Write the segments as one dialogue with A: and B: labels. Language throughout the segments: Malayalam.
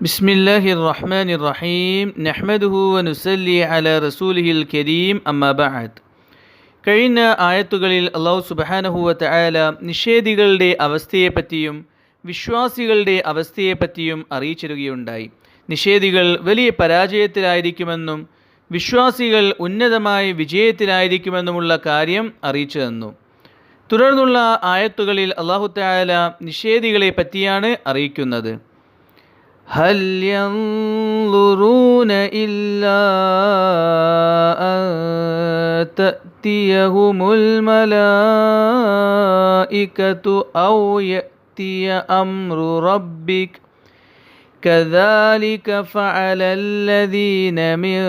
A: بسم الله الرحمن الرحيم نحمده ونسلي على رسوله الكريم أما بعد കഴിഞ്ഞ ആയത്തുകളിൽ അള്ളാഹു സുബഹാനഹുവ തആല നിഷേധികളുടെ അവസ്ഥയെപ്പറ്റിയും വിശ്വാസികളുടെ അവസ്ഥയെപ്പറ്റിയും അറിയിച്ചിരുകയുണ്ടായി നിഷേധികൾ വലിയ പരാജയത്തിലായിരിക്കുമെന്നും വിശ്വാസികൾ ഉന്നതമായ വിജയത്തിലായിരിക്കുമെന്നുമുള്ള കാര്യം അറിയിച്ചു തന്നു തുടർന്നുള്ള ആയത്തുകളിൽ അള്ളാഹു തആല നിഷേധികളെ പറ്റിയാണ് അറിയിക്കുന്നത് هل ينظرون إلا أن تأتيهم الملائكة أو يأتي أمر ربك؟ كذلك فعل الذين من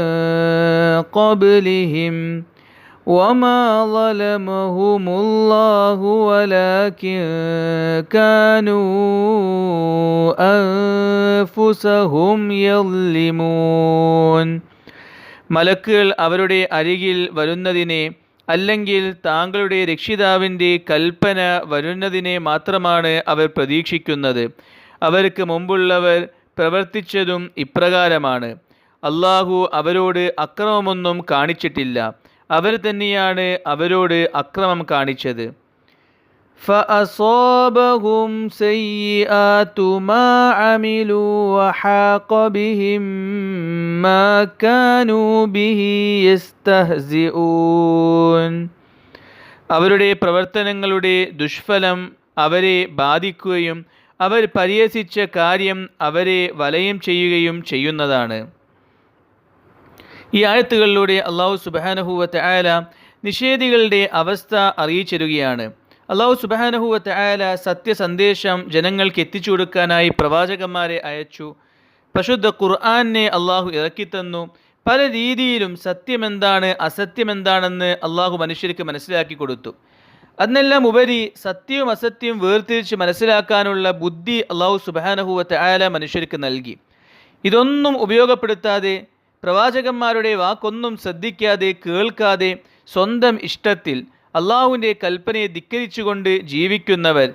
A: قبلهم. وما ظلمهم الله ولكن كانوا أنفسهم يظلمون മലക്കുകൾ അവരുടെ അരികിൽ വരുന്നതിനെ അല്ലെങ്കിൽ താങ്കളുടെ രക്ഷിതാവിൻ്റെ കൽപ്പന വരുന്നതിനെ മാത്രമാണ് അവർ പ്രതീക്ഷിക്കുന്നത് അവർക്ക് മുമ്പുള്ളവർ പ്രവർത്തിച്ചതും ഇപ്രകാരമാണ് അള്ളാഹു അവരോട് അക്രമമൊന്നും കാണിച്ചിട്ടില്ല അവർ തന്നെയാണ് അവരോട് അക്രമം കാണിച്ചത് فأصابهم سيئات ما عملوا وحاق بهم ما كانوا به يستهزئون അവരുടെ പ്രവർത്തനങ്ങളുടെ ദുഷ്ഫലം അവരെ ബാധിക്കുകയും അവർ പരിഹസിച്ച കാര്യം അവരെ വലയം ചെയ്യുകയും ചെയ്യുന്നതാണ് ഈ ആയത്തുകളിലൂടെ അള്ളാഹു സുബാനഹുവത്ത് ആയാല നിഷേധികളുടെ അവസ്ഥ അറിയിച്ചിരുകയാണ് അള്ളാഹു സുബാനഹുവത്ത് ആയാല സത്യസന്ദേശം ജനങ്ങൾക്ക് എത്തിച്ചു കൊടുക്കാനായി പ്രവാചകന്മാരെ അയച്ചു. പ്രശുദ്ധ ഖുർആാനെ അള്ളാഹു ഇറക്കിത്തന്നു. പല രീതിയിലും സത്യമെന്താണ് അസത്യമെന്താണെന്ന് അള്ളാഹു മനുഷ്യർക്ക് മനസ്സിലാക്കി കൊടുത്തു. അതിനെല്ലാം ഉപരി സത്യവും അസത്യവും വേർതിരിച്ച് മനസ്സിലാക്കാനുള്ള ബുദ്ധി അള്ളാഹു സുബാനഹുവത്ത് ആയാല മനുഷ്യർക്ക് നൽകി. ഇതൊന്നും ഉപയോഗപ്പെടുത്താതെ പ്രവാചകന്മാരുടെ വാക്കൊന്നും ശ്രദ്ധിക്കാതെ കേൾക്കാതെ സ്വന്തം ഇഷ്ടത്തിൽ അള്ളാഹുവിന്റെ കൽപ്പനയെ ധിക്കരിച്ചുകൊണ്ട് ജീവിക്കുന്നവർ.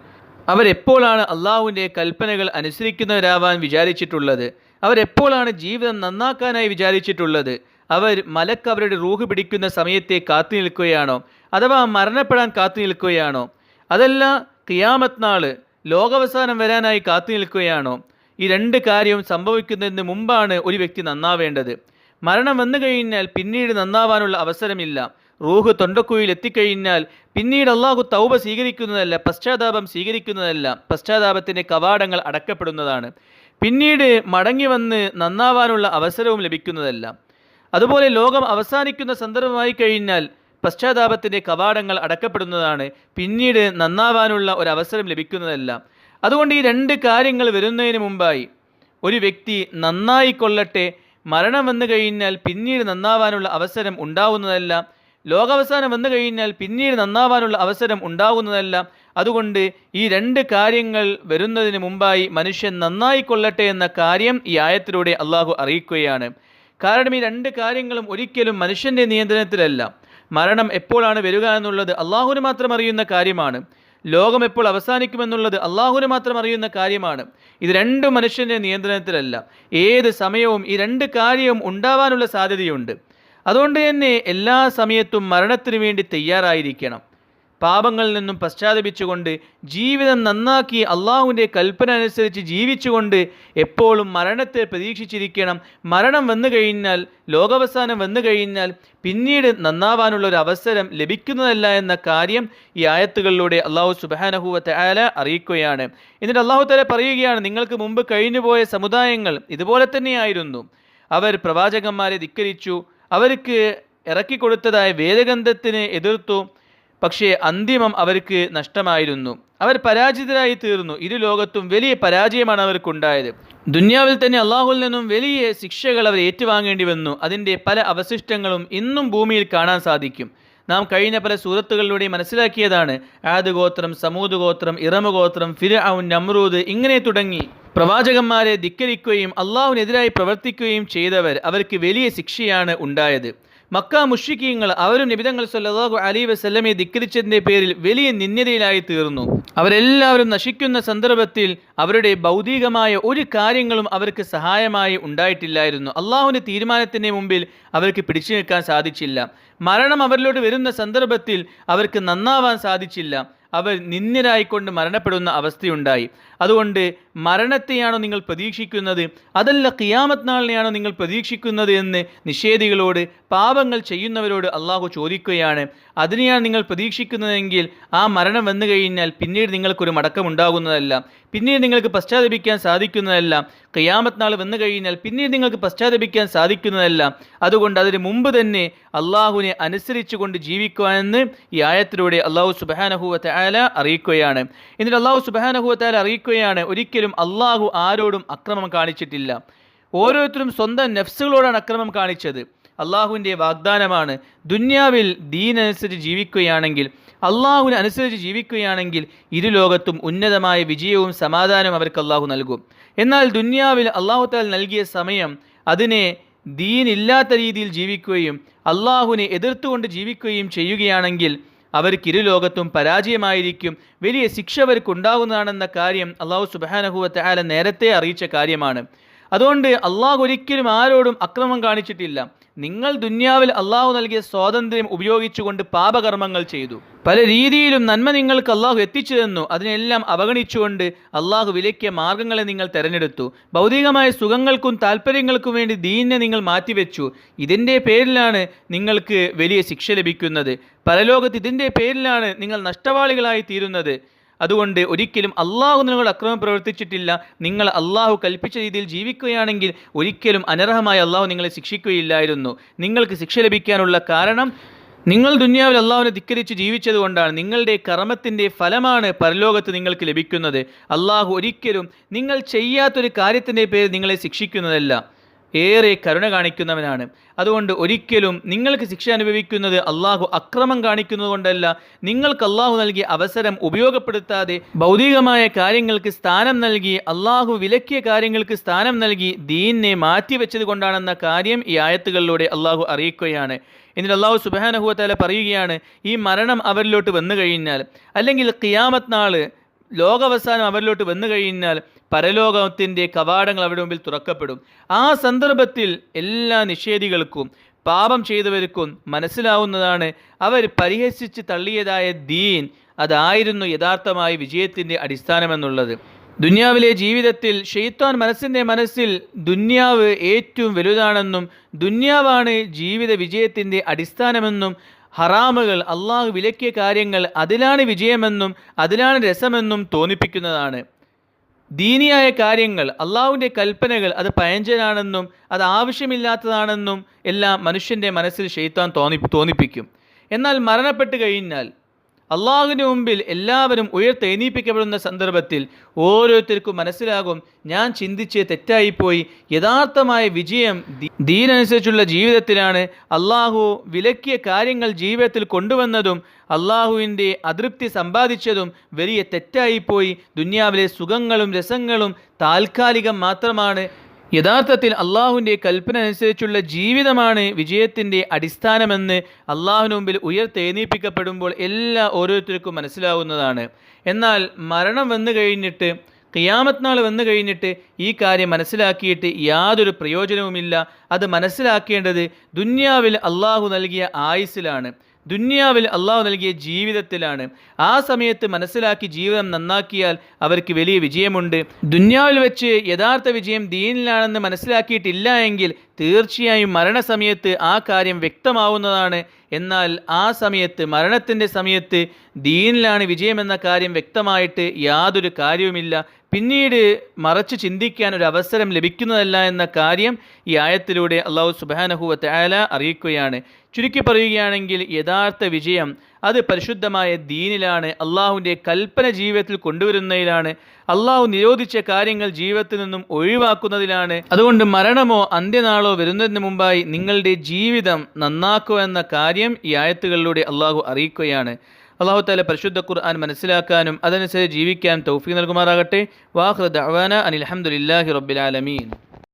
A: അവരെപ്പോഴാണ് അള്ളാഹുവിന്റെ കൽപ്പനകൾ അനുസരിക്കുന്നവരാവാൻ വിചാരിച്ചിട്ടുള്ളത്? അവരെപ്പോഴാണ് ജീവിതം നന്നാക്കാനായി വിചാരിച്ചിട്ടുള്ളത്? അവർ മലക്ക് അവരുടെ റൂഹ് പിടിക്കുന്ന സമയത്തെ കാത്തു നിൽക്കുകയാണോ? അഥവാ മരണപ്പെടാൻ കാത്തു നിൽക്കുകയാണോ? അതല്ല കിയാമത്ത് നാൾ ലോകാവസാനം വരാനായി കാത്തു നിൽക്കുകയാണോ? ഈ രണ്ട് കാര്യവും സംഭവിക്കുന്നതിന് മുമ്പാണ് ഒരു വ്യക്തി നന്നാവേണ്ടത്. മരണം വന്നു കഴിഞ്ഞാൽ പിന്നീട് നന്നാവാനുള്ള അവസരമില്ല. റൂഹ് തൊണ്ടക്കുയിൽ എത്തിക്കഴിഞ്ഞാൽ പിന്നീട് അള്ളാഹു തൗബ സ്വീകരിക്കുന്നതല്ല പശ്ചാത്താപം സ്വീകരിക്കുന്നതല്ല പശ്ചാത്താപത്തിന്റെ കവാടങ്ങൾ അടക്കപ്പെടുന്നതാണ്. പിന്നീട് മടങ്ങി വന്ന് നന്നാവാനുള്ള അവസരവും ലഭിക്കുന്നതല്ല. അതുപോലെ ലോകം അവസാനിക്കുന്ന സന്ദർഭമായി കഴിഞ്ഞാൽ പശ്ചാത്താപത്തിന്റെ കവാടങ്ങൾ അടക്കപ്പെടുന്നതാണ്. പിന്നീട് നന്നാവാനുള്ള ഒരു അവസരം ലഭിക്കുന്നതല്ല. അതുകൊണ്ട് ഈ രണ്ട് കാര്യങ്ങൾ വരുന്നതിന് മുമ്പായി ഒരു വ്യക്തി നന്നായിക്കൊള്ളട്ടെ മരണം വന്നു കഴിഞ്ഞാൽ പിന്നീട് നന്നാവാനുള്ള അവസരം ഉണ്ടാവുന്നതല്ല ലോകാവസാനം വന്നു കഴിഞ്ഞാൽ പിന്നീട് നന്നാവാനുള്ള അവസരം ഉണ്ടാകുന്നതല്ല അതുകൊണ്ട് ഈ രണ്ട് കാര്യങ്ങൾ വരുന്നതിന് മുമ്പായി മനുഷ്യൻ നന്നായി കൊള്ളട്ടെ എന്ന കാര്യം ഈ ആയത്തിലൂടെ അള്ളാഹു അറിയിക്കുകയാണ്. കാരണം ഈ രണ്ട് കാര്യങ്ങളും ഒരിക്കലും മനുഷ്യന്റെ നിയന്ത്രണത്തിലല്ല. മരണം എപ്പോഴാണ് വരിക എന്നുള്ളത് അള്ളാഹുവിന് മാത്രം അറിയുന്ന കാര്യമാണ്. ലോകം എപ്പോൾ അവസാനിക്കുമെന്നുള്ളത് അള്ളാഹുവിന് മാത്രം അറിയുന്ന കാര്യമാണ്. ഇത് രണ്ടും മനുഷ്യന്റെ നിയന്ത്രണത്തിലല്ല. ഏത് സമയവും ഈ രണ്ട് കാര്യവും ഉണ്ടാവാനുള്ള സാധ്യതയുണ്ട്. അതുകൊണ്ട് തന്നെ എല്ലാ സമയത്തും മരണത്തിനു വേണ്ടി തയ്യാറായിരിക്കണം. പാപങ്ങളിൽ നിന്നും പശ്ചാത്തപിച്ചുകൊണ്ട് ജീവിതം നന്നാക്കി അള്ളാഹുവിന്റെ കൽപ്പന അനുസരിച്ച് ജീവിച്ചുകൊണ്ട് എപ്പോഴും മരണത്തെ പ്രതീക്ഷിച്ചിരിക്കണം. മരണം വന്നു കഴിഞ്ഞാൽ ലോകാവസാനം വന്നു കഴിഞ്ഞാൽ പിന്നീട് നന്നാവാനുള്ള ഒരു അവസരം ലഭിക്കുന്നതല്ല എന്ന കാര്യം ഈ ആയത്തുകളിലൂടെ അള്ളാഹു സുബാനഹുവത്തെ ആല അറിയിക്കുകയാണ്. എന്നിട്ട് അള്ളാഹു തല പറയുകയാണ് നിങ്ങൾക്ക് മുമ്പ് കഴിഞ്ഞുപോയ സമുദായങ്ങൾ ഇതുപോലെ തന്നെയായിരുന്നു. അവർ പ്രവാചകന്മാരെ ധിക്കരിച്ചു അവർക്ക് ഇറക്കിക്കൊടുത്തതായ വേദഗന്ധത്തിന് എതിർത്തു പക്ഷേ അന്തിമം അവർക്ക് നഷ്ടമായിരുന്നു. അവർ പരാജിതരായി തീർന്നു. ഇരു ലോകത്തും വലിയ പരാജയമാണ് അവർക്കുണ്ടായത്. ദുന്യാവിൽ തന്നെ അള്ളാഹുൽ നിന്നും വലിയ ശിക്ഷകൾ അവർ ഏറ്റുവാങ്ങേണ്ടി വന്നു. അതിന്റെ പല അവശിഷ്ടങ്ങളും ഇന്നും ഭൂമിയിൽ കാണാൻ സാധിക്കും. നാം കഴിഞ്ഞ പല സൂറത്തുകളിലൂടെ മനസ്സിലാക്കിയതാണ്. ആദ് ഗോത്രം സമൂത് ഗോത്രം ഇറമു ഗോത്രം ഫിര ഔൻ നമ്രൂദ് ഇങ്ങനെ തുടങ്ങി. പ്രവാചകന്മാരെ ധിക്കരിക്കുകയും അള്ളാഹുവിനെതിരായി പ്രവർത്തിക്കുകയും ചെയ്തവർ അവർക്ക് വലിയ ശിക്ഷയാണ് ഉണ്ടായത്. മക്ക മുഷിക്കീങ്ങൾ അവരും നിബിതങ്ങൾ സല്ലാഹു അലി വസ്ല്ലമെ ധിക്കരിച്ചതിന്റെ പേരിൽ വലിയ നിന്യതയിലായി തീർന്നു. അവരെല്ലാവരും നശിക്കുന്ന സന്ദർഭത്തിൽ അവരുടെ ഭൗതികമായ ഒരു കാര്യങ്ങളും അവർക്ക് സഹായമായി ഉണ്ടായിട്ടില്ലായിരുന്നു. അള്ളാഹുവിന്റെ തീരുമാനത്തിന്റെ മുമ്പിൽ അവർക്ക് പിടിച്ചു നിൽക്കാൻ സാധിച്ചില്ല. മരണം അവരിലോട്ട് വരുന്ന സന്ദർഭത്തിൽ അവർക്ക് നന്നാവാൻ സാധിച്ചില്ല. അവർ നിന്ദ്യരായിക്കൊണ്ട് മരണപ്പെടുന്ന അവസ്ഥയുണ്ടായി. അതുകൊണ്ട് മരണത്തെയാണോ നിങ്ങൾ പ്രതീക്ഷിക്കുന്നത്? അതല്ല കിയാമത്ത് നാളിനെയാണോ നിങ്ങൾ പ്രതീക്ഷിക്കുന്നത് എന്ന് നിഷേധികളോട് പാപങ്ങൾ ചെയ്യുന്നവരോട് അള്ളാഹു ചോദിക്കുകയാണ്. അതിനെയാണ് നിങ്ങൾ പ്രതീക്ഷിക്കുന്നതെങ്കിൽ ആ മരണം വന്നു കഴിഞ്ഞാൽ പിന്നീട് നിങ്ങൾക്കൊരു മടക്കമുണ്ടാകുന്നതല്ല. പിന്നീട് നിങ്ങൾക്ക് പശ്ചാത്തപിക്കാൻ സാധിക്കുന്നതല്ല. ഖിയാമത്ത് നാൾ വന്നു കഴിഞ്ഞാൽ പിന്നീട് നിങ്ങൾക്ക് പശ്ചാത്തപിക്കാൻ സാധിക്കുന്നതല്ല. അതുകൊണ്ട് അതിന് മുമ്പ് തന്നെ അള്ളാഹുവിനെ അനുസരിച്ചുകൊണ്ട് ജീവിക്കുവാനെന്ന് ഈ ആയത്തിലൂടെ അള്ളാഹു സുബാനഹുവത്തെ ആല അറിയിക്കുകയാണ്. എന്നിട്ട് അള്ളാഹു സുബാനഹുവത്തെ ആല അറിയിക്കുകയാണ് ഒരിക്കലും അള്ളാഹു ആരോടും അക്രമം കാണിച്ചിട്ടില്ല. ഓരോരുത്തരും സ്വന്തം നെഫ്സുകളോടാണ് അക്രമം കാണിച്ചത്. അള്ളാഹുവിന്റെ വാഗ്ദാനമാണ് ദുന്യാവിൽ ദീനനുസരിച്ച് ജീവിക്കുകയാണെങ്കിൽ അള്ളാഹുവിന് അനുസരിച്ച് ജീവിക്കുകയാണെങ്കിൽ ഇരു ലോകത്തും ഉന്നതമായ വിജയവും സമാധാനവും അവർക്ക് അള്ളാഹു നൽകും. എന്നാൽ ദുന്യാവിൽ അള്ളാഹു താൽ നൽകിയ സമയം അതിനെ ദീനില്ലാത്ത രീതിയിൽ ജീവിക്കുകയും അള്ളാഹുവിനെ എതിർത്തുകൊണ്ട് ജീവിക്കുകയും ചെയ്യുകയാണെങ്കിൽ അവർക്ക് ഇരുലോകത്തും പരാജയമായിരിക്കും. വലിയ ശിക്ഷ അവർക്കുണ്ടാകുന്നതാണെന്ന കാര്യം അള്ളാഹു സുബാനഹുവത്തെ ആല നേരത്തെ അറിയിച്ച കാര്യമാണ്. അതുകൊണ്ട് അള്ളാഹു ഒരിക്കലും ആരോടും അക്രമം കാണിച്ചിട്ടില്ല. നിങ്ങൾ ദുന്യാവിൽ അള്ളാഹു നൽകിയ സ്വാതന്ത്ര്യം ഉപയോഗിച്ചുകൊണ്ട് പാപകർമ്മങ്ങൾ ചെയ്തു. പല രീതിയിലും നന്മ നിങ്ങൾക്ക് അള്ളാഹു എത്തിച്ചു തന്നു. അതിനെല്ലാം അവഗണിച്ചുകൊണ്ട് അള്ളാഹു വിലക്കിയ മാർഗങ്ങളെ നിങ്ങൾ തിരഞ്ഞെടുത്തു. ഭൗതികമായ സുഖങ്ങൾക്കും താല്പര്യങ്ങൾക്കും വേണ്ടി ദീനിനെ നിങ്ങൾ മാറ്റിവെച്ചു. ഇതിന്റെ പേരിലാണ് നിങ്ങൾക്ക് വലിയ ശിക്ഷ ലഭിക്കുന്നത്. പരലോകത്ത് ഇതിന്റെ പേരിലാണ് നിങ്ങൾ നഷ്ടവാളികളായി തീരുന്നത്. അതുകൊണ്ട് ഒരിക്കലും അള്ളാഹു നിങ്ങൾ അക്രമം പ്രവർത്തിച്ചിട്ടില്ല. നിങ്ങൾ അള്ളാഹു കൽപ്പിച്ച രീതിയിൽ ജീവിക്കുകയാണെങ്കിൽ ഒരിക്കലും അനർഹമായി അള്ളാഹു നിങ്ങളെ ശിക്ഷിക്കുകയില്ലായിരുന്നു. നിങ്ങൾക്ക് ശിക്ഷ ലഭിക്കാനുള്ള കാരണം നിങ്ങൾ ദുന്യാവിൽ അള്ളാഹുവിനെ ധിക്കരിച്ച് ജീവിച്ചതുകൊണ്ടാണ് നിങ്ങളുടെ കർമ്മത്തിന്റെ ഫലമാണ് പരലോകത്ത് നിങ്ങൾക്ക് ലഭിക്കുന്നത്. അള്ളാഹു ഒരിക്കലും നിങ്ങൾ ചെയ്യാത്തൊരു കാര്യത്തിന്റെ പേര് നിങ്ങളെ ശിക്ഷിക്കുന്നതല്ല. ഏറെ കരുണ കാണിക്കുന്നവനാണ്. അതുകൊണ്ട് ഒരിക്കലും നിങ്ങൾക്ക് ശിക്ഷ അനുഭവിക്കുന്നത് അള്ളാഹു അക്രമം കാണിക്കുന്നതുകൊണ്ടല്ല. നിങ്ങൾക്ക് അള്ളാഹു നൽകിയ അവസരം ഉപയോഗപ്പെടുത്താതെ ഭൗതികമായ കാര്യങ്ങൾക്ക് സ്ഥാനം നൽകി അള്ളാഹു വിലക്കിയ കാര്യങ്ങൾക്ക് സ്ഥാനം നൽകി ദീനിനെ മാറ്റിവെച്ചത് കൊണ്ടാണെന്ന കാര്യം ഈ ആയത്തുകളിലൂടെ അള്ളാഹു അറിയിക്കുകയാണ്. എന്നിട്ട് അള്ളാഹു സുബാനഹുവത്താല പറയുകയാണ് ഈ മരണം അവരിലോട്ട് വന്നു കഴിഞ്ഞാൽ അല്ലെങ്കിൽ ഖിയാമത്ത് നാൾ ലോകാവസാനം അവരിലോട്ട് വന്നു കഴിഞ്ഞാൽ പരലോകത്തിന്റെ കവാടങ്ങൾ അവരുടെ മുമ്പിൽ തുറക്കപ്പെടും. ആ സന്ദർഭത്തിൽ എല്ലാ നിഷേധികൾക്കും പാപം ചെയ്തവർക്കും മനസ്സിലാവുന്നതാണ് അവർ പരിഹസിച്ച് തള്ളിയതായ ദീൻ അതായിരുന്നു യഥാർത്ഥമായ വിജയത്തിന്റെ അടിസ്ഥാനമെന്നുള്ളത്. ദുന്യാവിലെ ജീവിതത്തിൽ ഷെയ്ത്താൻ മനസ്സിന്റെ മനസ്സിൽ ദുന്യാവ് ഏറ്റവും വലുതാണെന്നും ദുന്യാവാണ് ജീവിത വിജയത്തിന്റെ അടിസ്ഥാനമെന്നും ഹറാമുകൾ അള്ളാഹു വിലക്കിയ കാര്യങ്ങൾ അതിലാണ് വിജയമെന്നും അതിലാണ് രസമെന്നും തോന്നിപ്പിക്കുന്നതാണ്. ദീനിയായ കാര്യങ്ങൾ അള്ളാഹുവിന്റെ കൽപ്പനകൾ അത് പയഞ്ചനാണെന്നും അത് ആവശ്യമില്ലാത്തതാണെന്നും എല്ലാം മനുഷ്യന്റെ മനസ്സിൽ ഷെയ്ത്താൻ തോന്നി തോന്നിപ്പിക്കും. എന്നാൽ മരണപ്പെട്ട് കഴിഞ്ഞാൽ അള്ളാഹുവിന്റെ മുമ്പിൽ എല്ലാവരും ഉയർത്തെണീപ്പിക്കപ്പെടുന്ന സന്ദർഭത്തിൽ ഓരോരുത്തർക്കും മനസ്സിലാകും ഞാൻ ചിന്തിച്ച് തെറ്റായിപ്പോയി. യഥാർത്ഥമായ വിജയം ദീനനുസരിച്ചുള്ള ജീവിതത്തിലാണ് അള്ളാഹു വിലക്കിയ കാര്യങ്ങൾ ജീവിതത്തിൽ കൊണ്ടുവന്നതും അള്ളാഹുവിന്റെ അതൃപ്തി സമ്പാദിച്ചതും വലിയ തെറ്റായിപ്പോയി. ദുന്യാവിലെ സുഖങ്ങളും രസങ്ങളും താൽക്കാലികം മാത്രമാണ് യഥാർത്ഥത്തിൽ അള്ളാഹുവിന്റെ കൽപ്പന അനുസരിച്ചുള്ള ജീവിതമാണ് വിജയത്തിന്റെ അടിസ്ഥാനമെന്ന് അള്ളാഹുവിന് മുമ്പിൽ ഉയർത്തെഴുന്നേൽപ്പിക്കപ്പെടുമ്പോൾ എല്ലാ ഓരോരുത്തർക്കും മനസ്സിലാവുന്നതാണ്. എന്നാൽ മരണം വന്നു കഴിഞ്ഞിട്ട് ഖിയാമത്ത് നാൾ വന്നു കഴിഞ്ഞിട്ട് ഈ കാര്യം മനസ്സിലാക്കിയിട്ട് യാതൊരു പ്രയോജനവുമില്ല. അത് മനസ്സിലാക്കേണ്ടത് ദുന്യാവിൽ അള്ളാഹു നൽകിയ ആയുസ്സിലാണ്. ദുന്യാവിൽ അള്ളാഹു നൽകിയ ജീവിതത്തിലാണ്. ആ സമയത്ത് മനസ്സിലാക്കി ജീവിതം നന്നാക്കിയാൽ അവർക്ക് വലിയ വിജയമുണ്ട്. ദുന്യാവിൽ വെച്ച് യഥാർത്ഥ വിജയം ദീനിലാണെന്ന് മനസ്സിലാക്കിയിട്ടില്ല എങ്കിൽ തീർച്ചയായും മരണസമയത്ത് ആ കാര്യം വ്യക്തമാവുന്നതാണ്. എന്നാൽ ആ സമയത്ത് മരണത്തിന്റെ സമയത്ത് ദീനിലാണ് വിജയമെന്ന കാര്യം വ്യക്തമായിട്ട് യാതൊരു കാര്യവുമില്ല. പിന്നീട് മറച്ച് ചിന്തിക്കാൻ ഒരു അവസരം ലഭിക്കുന്നതല്ല എന്ന കാര്യം ഈ ആയത്തിലൂടെ അള്ളാഹു സുബാനഹുവ തയാല അറിയിക്കുകയാണ്. ചുരുക്കി പറയുകയാണെങ്കിൽ യഥാർത്ഥ വിജയം അത് പരിശുദ്ധമായ ദീനിലാണ് അള്ളാഹുവിന്റെ കൽപ്പന ജീവിതത്തിൽ കൊണ്ടുവരുന്നതിലാണ് അള്ളാഹു നിരോധിച്ച കാര്യങ്ങൾ ജീവിതത്തിൽ നിന്നും ഒഴിവാക്കുന്നതിലാണ്. അതുകൊണ്ട് മരണമോ അന്ത്യനാളോ വരുന്നതിന് മുമ്പായി നിങ്ങളുടെ ജീവിതം നന്നാക്കുക എന്ന കാര്യം ഈ ആയത്തുകളിലൂടെ അള്ളാഹു അറിയിക്കുകയാണ്. അള്ളാഹു താല പരിശുദ്ധ ഖുർആൻ മനസ്സിലാക്കാനും അതനുസരിച്ച് ജീവിക്കാൻ തൗഫീഖ് നൽകുമാറാകട്ടെ. വാഹൃദ് അവാന അനിൽ അഹമ്മദില്ലാഹി റബ്ബിൽ ആലമീൻ.